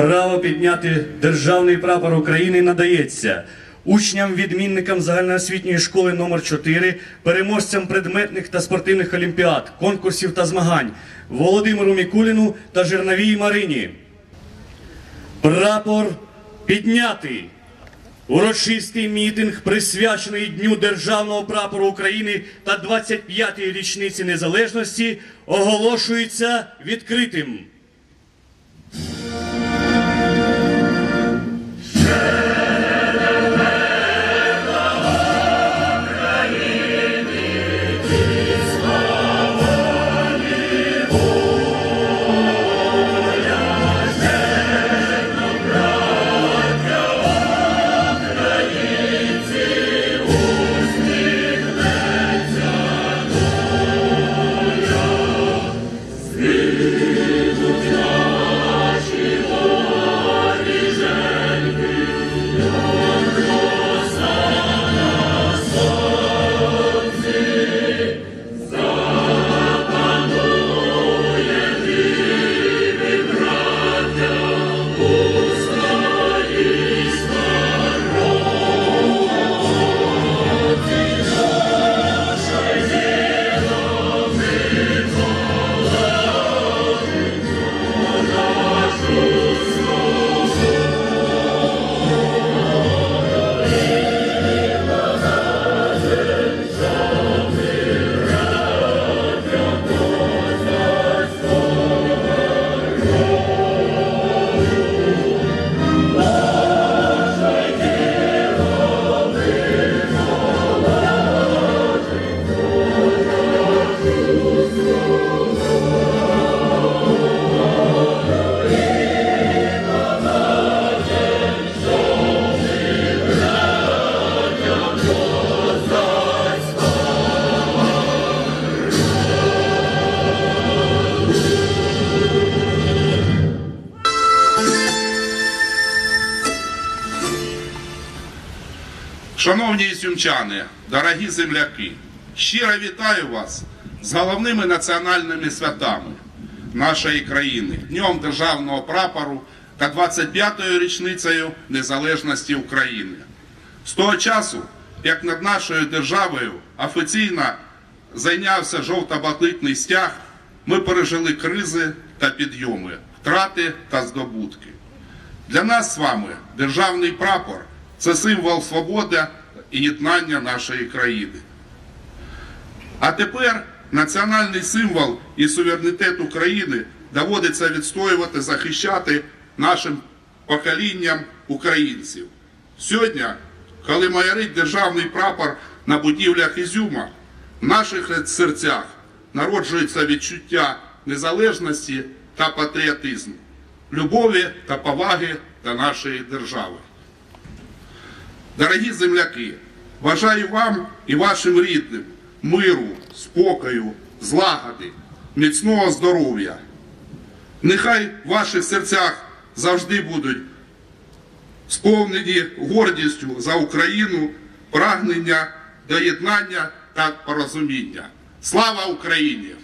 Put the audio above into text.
Право підняти державний прапор України надається учням відмінникам загальноосвітньої школи номер 4 переможцям предметних та спортивних олімпіад, конкурсів та змагань Володимиру Мікуліну та Жирновій Марині. Прапор піднятий. Урочистий мітинг, присвячений Дню Державного прапору України та 25-й річниці незалежності, оголошується відкритим. Шановні сюмчани, дорогі земляки, щиро вітаю вас з головними національними святами нашої країни, Днем Державного прапору та 25-ю річницею незалежності України. З того часу, як над нашою державою офіційно зайнявся жовто-блакитний стяг, ми пережили кризи та підйоми, втрати та здобутки. Для нас з вами державний прапор це символ свободи і єднання нашої країни. А тепер національний символ і суверенітет України доводиться відстоювати, захищати нашим поколінням українців. Сьогодні, коли майорить державний прапор на будівлях Ізюма, в наших серцях народжується відчуття незалежності та патріотизму, любові та поваги до нашої держави. Дорогі земляки, бажаю вам і вашим рідним миру, спокою, злагоди, міцного здоров'я. Нехай в ваших серцях завжди будуть сповнені гордістю за Україну, прагнення до єднання та порозуміння. Слава Україні!